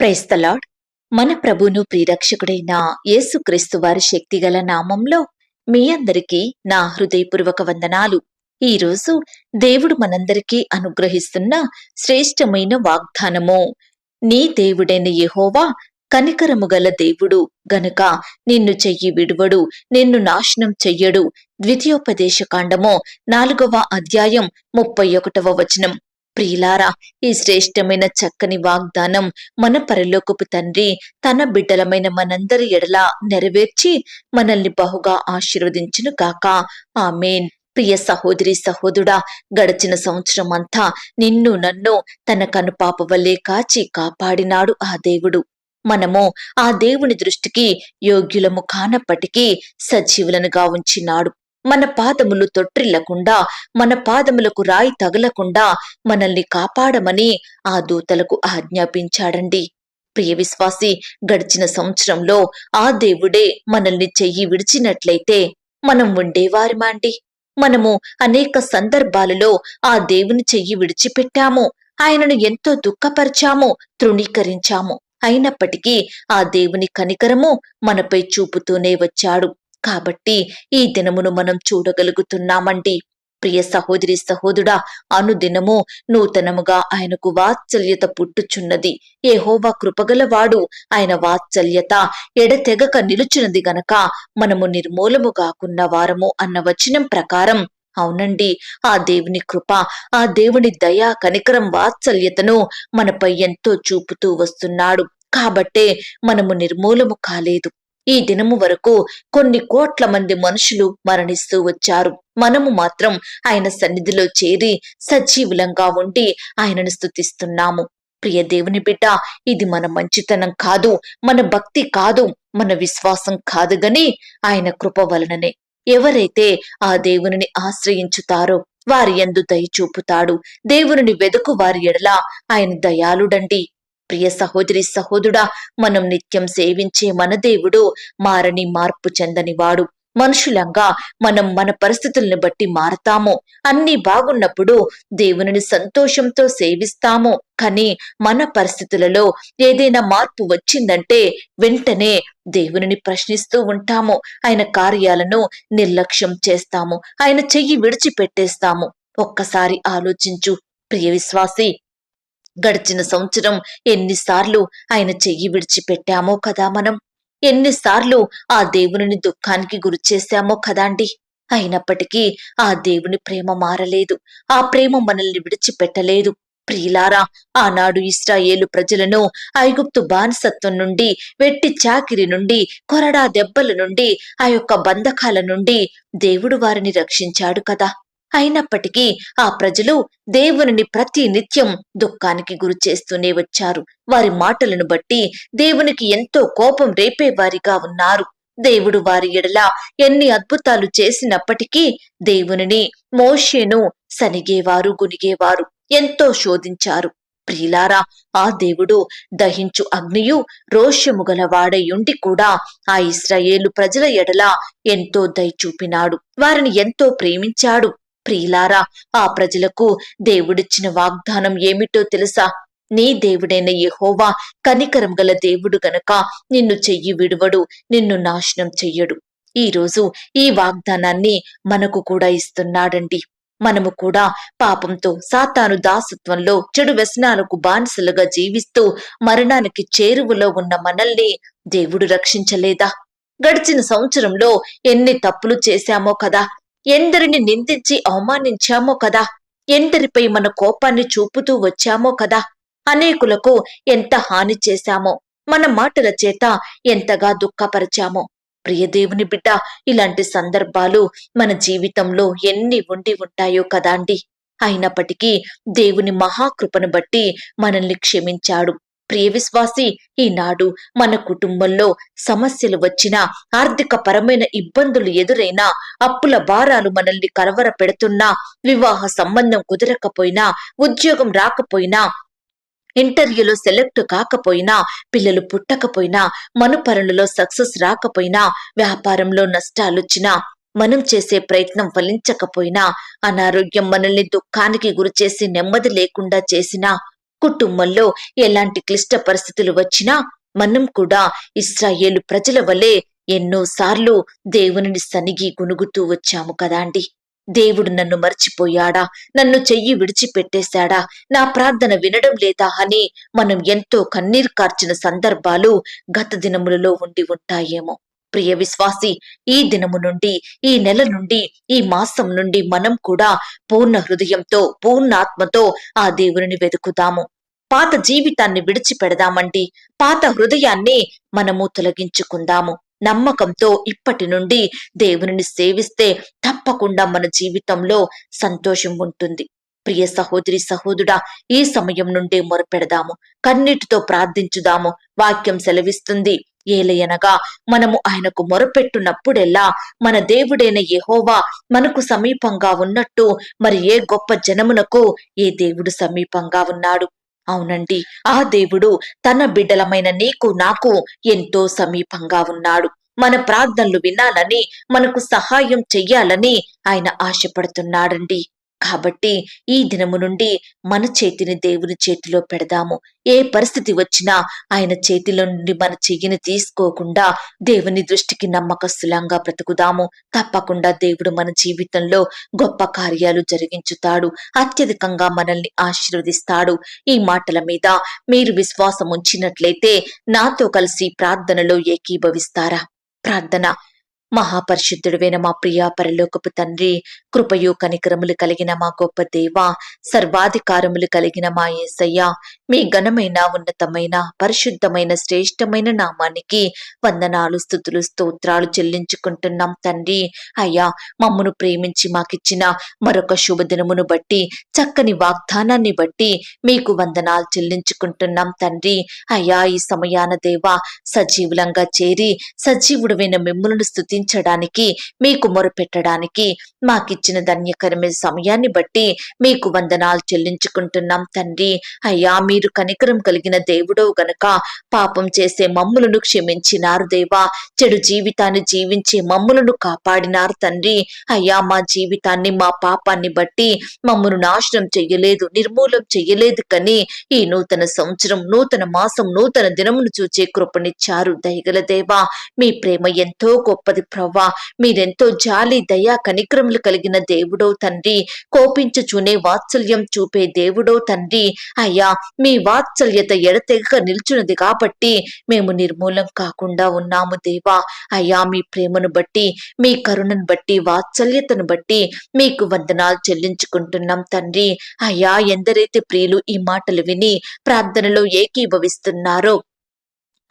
Praise the Lord మన ప్రభును ప్రియరక్షకుడైన యేసుక్రీస్తు వారి శక్తిగల నామంలో మీ అందరికీ నా హృదయపూర్వక వందనాలు. ఈ రోజు దేవుడు మనందరికీ అనుగ్రహిస్తున్న శ్రేష్టమైన వాగ్దానము. నీ దేవుడైన యెహోవా కనికరము గల దేవుడు గనుక నిన్ను చెయ్యి విడువడు నిన్ను నాశనం చెయ్యడు. ద్వితీయోపదేశ కాండము నాలుగవ అధ్యాయం ముప్పై ఒకటవ వచనం. ప్రియులారా ఈ శ్రేష్టమైన చక్కని వాగ్దానం మన పరలోకపు తండ్రి తన బిడ్డలమైన మనందరి ఎడల నెరవేర్చి మనల్ని బహుగా ఆశీర్వదించును గాక. ఆమెన్. ప్రియ సహోదరి సహోదుడా గడిచిన సంవత్సరం అంతా నిన్ను నన్ను తన కనుపాప వల్లే కాచి కాపాడినాడు ఆ దేవుడు. మనము ఆ దేవుని దృష్టికి యోగ్యులము కానప్పటికీ సజీవులనుగా ఉంచినాడు. మన పాదములు తొట్టిల్లకుండా మన పాదములకు రాయి తగలకుండా మనల్ని కాపాడమని ఆ దూతలకు ఆజ్ఞాపించాడండి. ప్రియ విశ్వాసి గడిచిన సంవత్సరంలో ఆ దేవుడే మనల్ని చెయ్యి విడిచినట్లయితే మనం ఉండేవారిమా అండి? మనము అనేక సందర్భాలలో ఆ దేవుని చెయ్యి విడిచిపెట్టాము. ఆయనను ఎంతో దుఃఖపరిచాము తృణీకరించాము. అయినప్పటికీ ఆ దేవుని కనికరము మనపై చూపుతూనే వచ్చాడు. కాబట్టి ఈ దినమును మనం చూడగలుగుతున్నామండి. ప్రియ సహోదరి సహోదుడా అనుదినము నూతనముగా ఆయనకు వాత్సల్యత పుట్టుచున్నది. ఏహోవా కృపగలవాడు. ఆయన వాత్సల్యత ఎడతెగక నిలుచున్నది గనక మనము నిర్మూలము కాకున్న వారము అన్న వచనం ప్రకారం. అవునండి ఆ దేవుని కృప ఆ దేవుని దయా కనికరం వాత్సల్యతను మనపై ఎంతో చూపుతూ వస్తున్నాడు. కాబట్టే మనము నిర్మూలము కాలేదు. ఈ దినము వరకు కొన్ని కోట్ల మంది మనుషులు మరణిస్తూ వచ్చారు. మనము మాత్రం ఆయన సన్నిధిలో చేరి సజీవులంగా ఉండి ఆయనను స్తుతిస్తున్నాము. ప్రియ దేవుని బిడ్డ ఇది మన మంచితనం కాదు మన భక్తి కాదు మన విశ్వాసం కాదు గని ఆయన కృప వలననే. ఎవరైతే ఆ దేవుని ఆశ్రయించుతారో వారి ఎందు దయ చూపుతాడు. దేవుని వెదుకు వారి ఎడల ఆయన దయాళుడండి. ప్రియ సహోదరి సహోదుడా మనం నిత్యం సేవించే మన దేవుడు మారని మార్పు చెందనివాడు. మనుషులంగా మనం మన పరిస్థితుల్ని బట్టి మారతాము. అన్ని బాగున్నప్పుడు దేవుని సంతోషంతో సేవిస్తాము. కానీ మన పరిస్థితులలో ఏదైనా మార్పు వచ్చిందంటే వెంటనే దేవుని ప్రశ్నిస్తూ ఉంటాము. ఆయన కార్యాలను నిర్లక్ష్యం చేస్తాము. ఆయన చెయ్యి విడిచిపెట్టేస్తాము. ఒక్కసారి ఆలోచించు. ప్రియ విశ్వాసి గడిచిన సంవత్సరం ఎన్నిసార్లు ఆయన చెయ్యి విడిచిపెట్టామో కదా మనం? ఎన్నిసార్లు ఆ దేవుని దుఃఖానికి గురి చేశామో కదాండి అయినప్పటికీ ఆ దేవుని ప్రేమ మారలేదు. ఆ ప్రేమ మనల్ని విడిచిపెట్టలేదు. ప్రియులారా ఆనాడు ఇస్రాయేలు ప్రజలను ఐగుప్తు బానిసత్వం నుండి వెట్టి చాకిరి నుండి కొరడా దెబ్బల నుండి ఆ యొక్క బంధకాల నుండి దేవుడు వారిని రక్షించాడు కదా? అయినప్పటికీ ఆ ప్రజలు దేవునిని ప్రతి నిత్యం దుఃఖానికి గురి చేస్తూనే వచ్చారు. వారి మాటలను బట్టి దేవునికి ఎంతో కోపం రేపేవారిగా ఉన్నారు. దేవుడు వారి ఎడల ఎన్ని అద్భుతాలు చేసినప్పటికీ దేవునిని మోషేను సనిగేవారు గునిగేవారు ఎంతో శోధించారు. ప్రియులారా ఆ దేవుడు దహించు అగ్నియు రోషము గలవాడయుండి కూడా ఆ ఇస్రాయేలు ప్రజల ఎడల ఎంతో దయ చూపినాడు. వారిని ఎంతో ప్రేమించాడు. ప్రియులారా ఆ ప్రజలకు దేవుడిచ్చిన వాగ్దానం ఏమిటో తెలుసా? నీ దేవుడైన యహోవా కనికరం గల దేవుడు గనక నిన్ను చెయ్యి విడువడు నిన్ను నాశనం చెయ్యడు. ఈ రోజు ఈ వాగ్దానాన్ని మనకు కూడా ఇస్తున్నాడండి. మనము కూడా పాపంతో సాతాను దాసత్వంలో చెడు వ్యసనాలకు బానిసలుగా జీవిస్తూ మరణానికి చేరువలో ఉన్న మనల్ని దేవుడు రక్షించలేదా? గడిచిన సంవత్సరంలో ఎన్ని తప్పులు చేశామో కదా ఎందరిని నిందించి అవమానించామో కదా? ఎందరిపై మన కోపాన్ని చూపుతూ వచ్చామో కదా? అనేకులకు ఎంత హాని చేశామో? మన మాటల చేత ఎంతగా దుఃఖపరిచామో? ప్రియదేవుని బిడ్డ ఇలాంటి సందర్భాలు మన జీవితంలో ఎన్ని ఉండి ఉంటాయో కదాండి అయినప్పటికీ దేవుని మహాకృపను బట్టి మనల్ని క్షమించాడు. ప్రియ విశ్వాసి ఈనాడు మన కుటుంబంలో సమస్యలు వచ్చినా ఆర్థిక పరమైన ఇబ్బందులు ఎదురైనా అప్పుల భారాలు మనల్ని కలవర పెడుతున్నా వివాహ సంబంధం కుదరకపోయినా ఉద్యోగం రాకపోయినా ఇంటర్వ్యూలో సెలెక్ట్ కాకపోయినా పిల్లలు పుట్టకపోయినా మనుపరులలో సక్సెస్ రాకపోయినా వ్యాపారంలో నష్టాలొచ్చినా మనం చేసే ప్రయత్నం ఫలించకపోయినా అనారోగ్యం మనల్ని దుఃఖానికి గురిచేసి నెమ్మది లేకుండా చేసినా కుటుంబంలో ఎలాంటి క్లిష్ట పరిస్థితులు వచ్చినా మనం కూడా ఇస్రాయేలు ప్రజల వలె ఎన్నోసార్లు దేవునిని సనిగి గునుగుతూ వచ్చాము కదా అండి. దేవుడు నన్ను మర్చిపోయాడా? నన్ను చెయ్యి విడిచిపెట్టేశాడా? నా ప్రార్థన వినడం లేదా అని మనం ఎంతో కన్నీరు కార్చిన సందర్భాలు గత దినములలో ఉండి ఉంటాయేమో. ప్రియ విశ్వాసి ఈ దినము నుండి ఈ నెల నుండి ఈ మాసం నుండి మనం కూడా పూర్ణ హృదయంతో పూర్ణాత్మతో ఆ దేవుని వెతుకుదాము పాత జీవితాన్ని విడిచిపెడదామండి. పాత హృదయాన్ని మనము తొలగించుకుందాము. నమ్మకంతో ఇప్పటి నుండి దేవుని సేవిస్తే తప్పకుండా మన జీవితంలో సంతోషం ఉంటుంది. ప్రియ సహోదరి సహోదుడా ఈ సమయం నుండి మొరపెడదాము. కన్నీటితో ప్రార్థించుదాము. వాక్యం సెలవిస్తుంది. ఏలయనగా మనము ఆయనకు మొరపెట్టునప్పుడెల్లా మన దేవుడైన యహోవా మనకు సమీపంగా ఉన్నట్టు మరి ఏ గొప్ప జనమునకు ఏ దేవుడు సమీపంగా ఉన్నాడు? అవునండి ఆ దేవుడు తన బిడ్డలమైన నీకు నాకు ఎంతో సమీపంగా ఉన్నాడు. మన ప్రార్థనలు వినాలని మనకు సహాయం చెయ్యాలని ఆయన ఆశపడుతున్నాడండి. కాబట్టి ఈ దినము నుండి మన చేతిని దేవుని చేతిలో పెడదాము. ఏ పరిస్థితి వచ్చినా ఆయన చేతిలో నుండి మన చెయ్యిని తీసుకోకుండా దేవుని దృష్టికి నమ్మకస్తులంగా బ్రతుకుదాము. తప్పకుండా దేవుడు మన జీవితంలో గొప్ప కార్యాలు జరిగించుతాడు. అత్యధికంగా మనల్ని ఆశీర్వదిస్తాడు. ఈ మాటల మీద మీరు విశ్వాసం ఉంచినట్లయితే నాతో కలిసి ప్రార్థనలో ఏకీభవిస్తారా? ప్రార్థన. మహాపరిశుద్ధుడువైన మా ప్రియా పరలోకపు తండ్రి కృపయు కనికరములు కలిగిన మా గొప్ప దేవ సర్వాధికారములు కలిగిన మా యేసయ్య మీ ఘనమైన ఉన్నతమైన పరిశుద్ధమైన శ్రేష్టమైన నామానికి వందనాలు స్థుతులు స్తోత్రాలు చెల్లించుకుంటున్నాం తండ్రి. అయ్యా మమ్మను ప్రేమించి మాకిచ్చిన మరొక శుభదినమును బట్టి చక్కని వాగ్దానాన్ని బట్టి మీకు వందనాలు చెల్లించుకుంటున్నాం తండ్రి. అయ్యా ఈ సమయాన దేవ సజీవులంగా చేరి సజీవుడమైన మిమ్ములను స్థుతించడానికి మీకు మొరపెట్టడానికి మాకిచ్చిన ధన్యకరమైన సమయాన్ని బట్టి మీకు వందనాలు చెల్లించుకుంటున్నాం తండ్రి. అయ్యా మీరు కనికరం కలిగిన దేవుడవు గనక పాపం చేసే మమ్ములను క్షమించినారు దేవా. చెడు జీవితాన్ని జీవించే మమ్ములను కాపాడినారు తండ్రి. అయ్యా మా జీవితాన్ని మా పాపాన్ని బట్టి మమ్మను నాశనం చెయ్యలేదు నిర్మూలం చెయ్యలేదు కని ఈ నూతన సంవత్సరం నూతన మాసం నూతన దినమును చూచే కృపనిచ్చారు. దయగల దేవా మీ ప్రేమ ఎంతో గొప్పది ప్రవ్వా మీరెంతో జాలి దయా కనిక్రములు కలిగిన దేవుడో తండ్రి. కోపించుచునే వాత్సల్యం చూపే దేవుడో తండ్రి. అయ్యా మీ వాత్సల్యత ఎడతెగక నిల్చున్నది కాబట్టి మేము నిర్మూలం కాకుండా ఉన్నాము దేవా. అయ్యా మీ ప్రేమను బట్టి మీ కరుణను బట్టి వాత్సల్యతను బట్టి మీకు వందనాలు చెల్లించుకుంటున్నాం తండ్రి. అయ్యా ఎందరైతే ప్రియులు ఈ మాటలు విని ప్రార్థనలో ఏకీభవిస్తున్నారో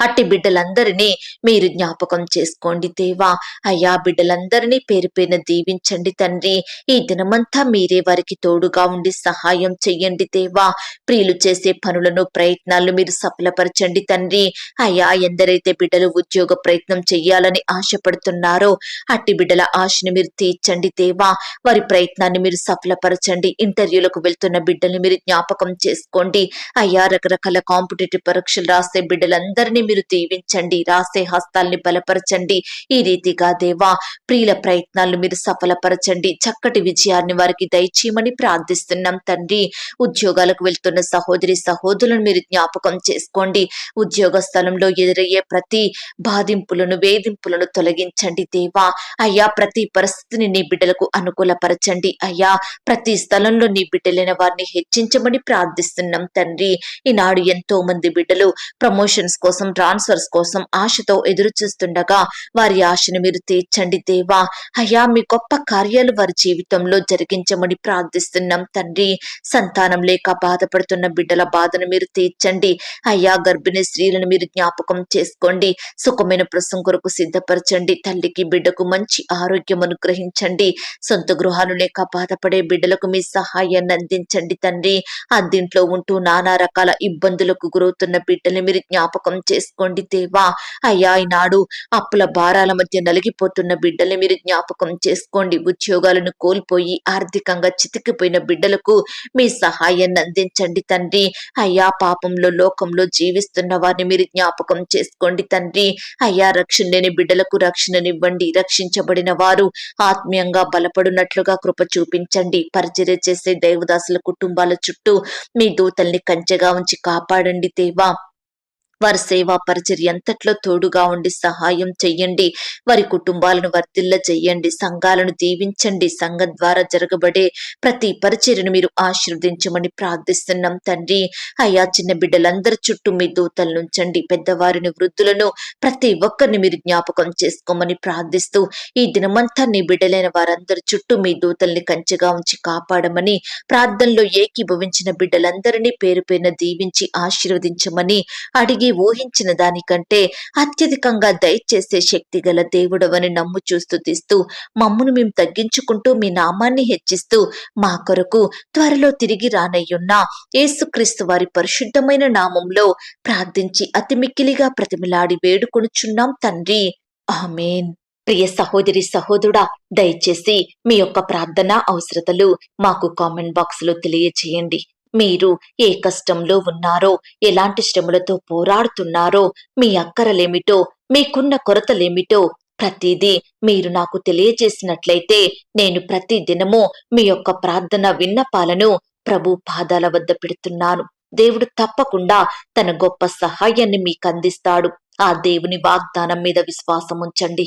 అట్టి బిడ్డలందరినీ మీరు జ్ఞాపకం చేసుకోండి దేవా. అయ్యా బిడ్డలందరినీ పేరు పైన దీవించండి తండ్రి. ఈ దినమంతా మీరే వారికి తోడుగా ఉండి సహాయం చెయ్యండి దేవా. ప్రియులు చేసే పనులను ప్రయత్నాలు మీరు సఫలపరచండి తండ్రి. అయ్యా ఎందరైతే బిడ్డలు ఉద్యోగ ప్రయత్నం చెయ్యాలని ఆశపడుతున్నారో అట్టి బిడ్డల ఆశని మీరు తీర్చండి దేవా. వారి ప్రయత్నాన్ని మీరు సఫలపరచండి. ఇంటర్వ్యూలకు వెళ్తున్న బిడ్డల్ని మీరు జ్ఞాపకం చేసుకోండి. అయ్యా రకరకాల కాంపిటేటివ్ పరీక్షలు రాసే బిడ్డలందరినీ మీరు దీవించండి రాసే హస్తాల్ని బలపరచండి. ఈ రీతిగా దేవా ప్రియుల ప్రయత్నాలు మీరు సఫలపరచండి. చక్కటి విజయాన్ని వారికి దయచేయమని ప్రార్థిస్తున్నాం తండ్రి. ఉద్యోగాలకు వెళ్తున్న సహోదరి సహోదరులను మీరు జ్ఞాపకం చేసుకోండి. ఉద్యోగ స్థలంలో ఎదురయ్యే ప్రతి బాధింపులను వేధింపులను తొలగించండి దేవా. అయ్యా ప్రతి పరిస్థితిని నీ బిడ్డలకు అనుకూలపరచండి. అయ్యా ప్రతి స్థలంలో నీ బిడ్డలైన వారిని హెచ్చించమని ప్రార్థిస్తున్నాం తండ్రి. ఈనాడు ఎంతో మంది బిడ్డలు ప్రమోషన్స్ కోసం ట్రాన్స్ఫర్స్ కోసం ఆశతో ఎదురుచూస్తుండగా వారి ఆశను మీరు తీర్చండి దేవా. అయ్యా మీ గొప్ప కార్యాలు వారి జీవితంలో జరిగించమని ప్రార్థిస్తున్నాం తండ్రి. సంతానం లేక బాధపడుతున్న బిడ్డల బాధను మీరు తీర్చండి. అయ్యా గర్భిణీ స్త్రీలను మీరు జ్ఞాపకం చేసుకోండి. సుఖమైన ప్రసం కొరకు సిద్ధపరచండి. తల్లికి బిడ్డకు మంచి ఆరోగ్యం అనుగ్రహించండి. సొంత గృహాలు లేక బాధపడే బిడ్డలకు మీ సహాయాన్ని అందించండి తండ్రి. అద్దింట్లో ఉంటూ నానా రకాల ఇబ్బందులకు గురవుతున్న బిడ్డల్ని మీరు జ్ఞాపకం చేసుకోండి చేసుకోండి దేవా. అయ్యా ఈనాడు అప్పుల భారాల మధ్య నలిగిపోతున్న బిడ్డల్ని మీరు జ్ఞాపకం చేసుకోండి. ఉద్యోగాలను కోల్పోయి ఆర్థికంగా చితికిపోయిన బిడ్డలకు మీ సహాయాన్ని అందించండి తండ్రి. అయ్యా పాపంలో లోకంలో జీవిస్తున్న వారిని మీరు జ్ఞాపకం చేసుకోండి తండ్రి. అయ్యా రక్షణ లేని బిడ్డలకు రక్షణనివ్వండి. రక్షించబడిన వారు ఆత్మీయంగా బలపడినట్లుగా కృప చూపించండి. పరిచర్య చేసే దేవదాసుల కుటుంబాల చుట్టూ మీ దూతల్ని కంచెగా ఉంచి కాపాడండి దేవా. వారి సేవా పరిచర్య ఎంతట్లో తోడుగా ఉండి సహాయం చెయ్యండి. వారి కుటుంబాలను వర్తిల్ల చెయ్యండి. సంఘాలను దీవించండి. సంఘం ద్వారా జరగబడే ప్రతి పరిచర్యను మీరు ఆశీర్వదించమని ప్రార్థిస్తున్నాం తండ్రి. అయ్యా చిన్న బిడ్డలందరి చుట్టూ మీ దూతలు ఉంచండి పెద్దవారిని వృద్ధులను ప్రతి ఒక్కరిని మీరు జ్ఞాపకం చేసుకోమని ప్రార్థిస్తూ ఈ దినమంతా నీ బిడ్డలైన వారందరి చుట్టూ మీ దూతల్ని కంచెగా ఉంచి కాపాడమని ప్రార్థనలో ఏకీభవించిన బిడ్డలందరినీ పేరు పేరున దీవించి ఆశీర్వదించమని అడిగి ఊహించిన దానికంటే అత్యధికంగా దయచేసే శక్తి గల దేవుడవని నమ్ము చూస్తూ తీస్తూ మమ్మును మేము తగ్గించుకుంటూ మీ నామాన్ని హెచ్చిస్తూ మా కొరకు త్వరలో తిరిగి రానయ్యున్న యేసుక్రీస్తు వారి పరిశుద్ధమైన నామంలో ప్రార్థించి అతి మిక్కిలిగా ప్రతిమిలాడి వేడుకొనుచున్నాం తండ్రి. ఆమెన్. ప్రియ సహోదరి సహోదరుడా దయచేసి మీ యొక్క ప్రార్థన అవసరతలు మాకు కామెంట్ బాక్స్లో తెలియచేయండి మీరు ఏ కష్టంలో ఉన్నారో ఎలాంటి శ్రమలతో పోరాడుతున్నారో మీ అక్కరలేమిటో మీకున్న కొరతలేమిటో ప్రతిదీ మీరు నాకు తెలియజేసినట్లయితే నేను ప్రతి దినము మీ యొక్క ప్రార్థన విన్నపాలను ప్రభు పాదాల వద్ద పెడుతున్నాను. దేవుడు తప్పకుండా తన గొప్ప సహాయాన్ని మీకు అందిస్తాడు ఆ దేవుని వాగ్దానం మీద విశ్వాసం ఉంచండి